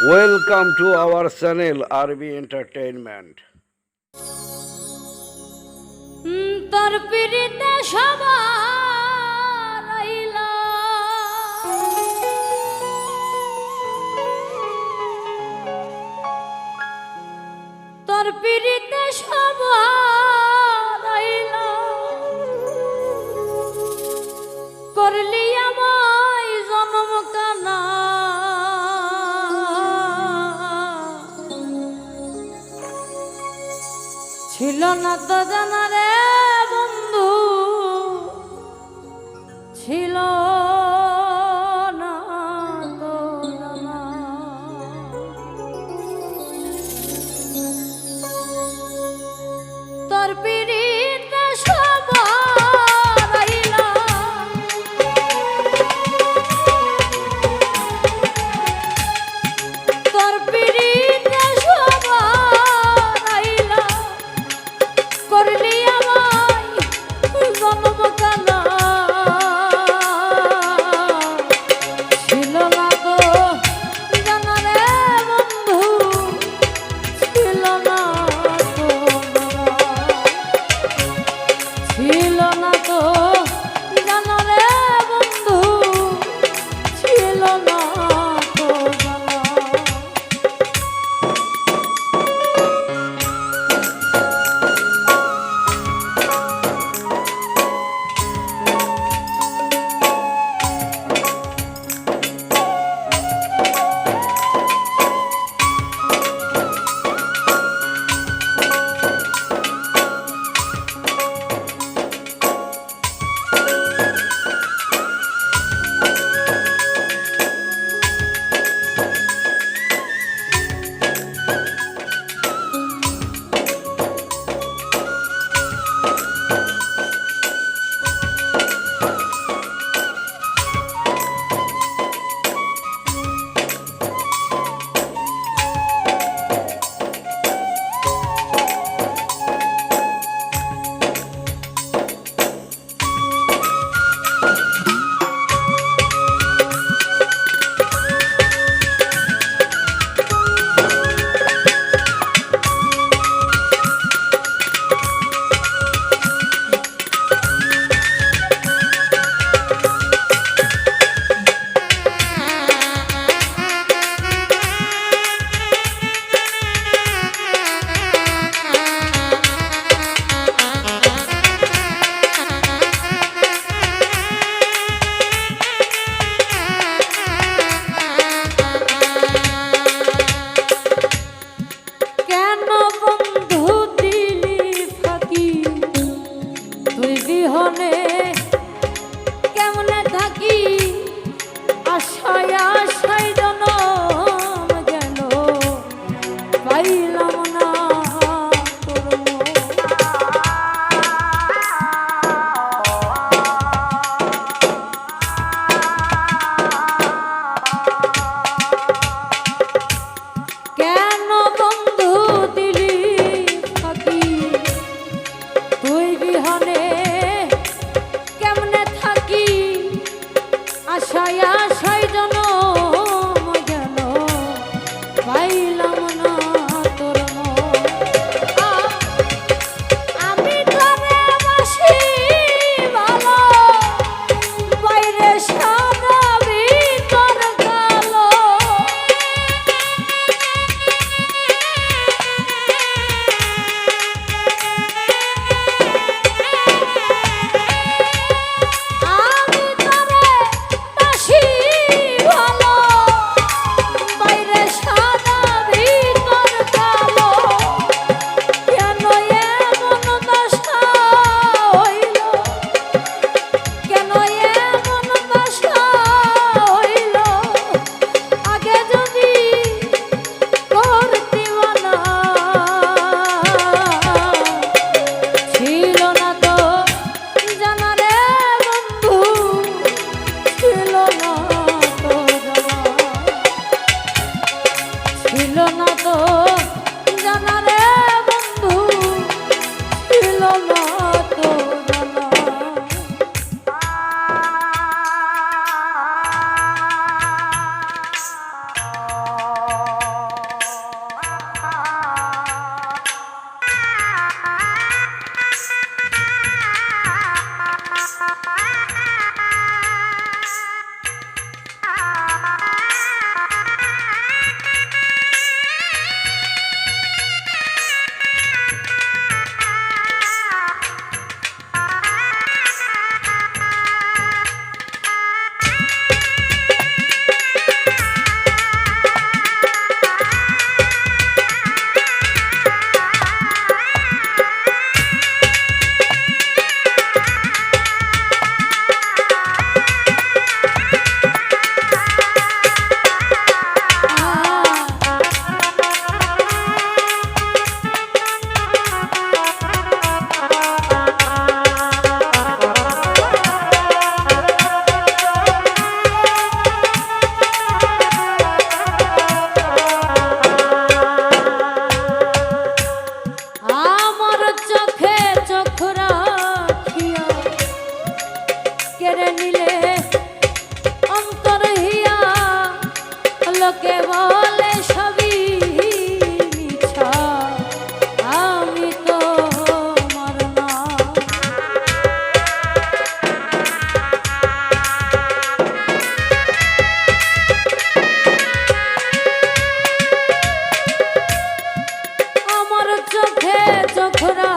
welcome to our channel RB entertainment তোর পিড়িতে সবার তোর পিড়িতে সবার ছিল না তো জানা রে বন্ধু ছিল তোর পিড়ি বিহনে আশায় আশা চোখরা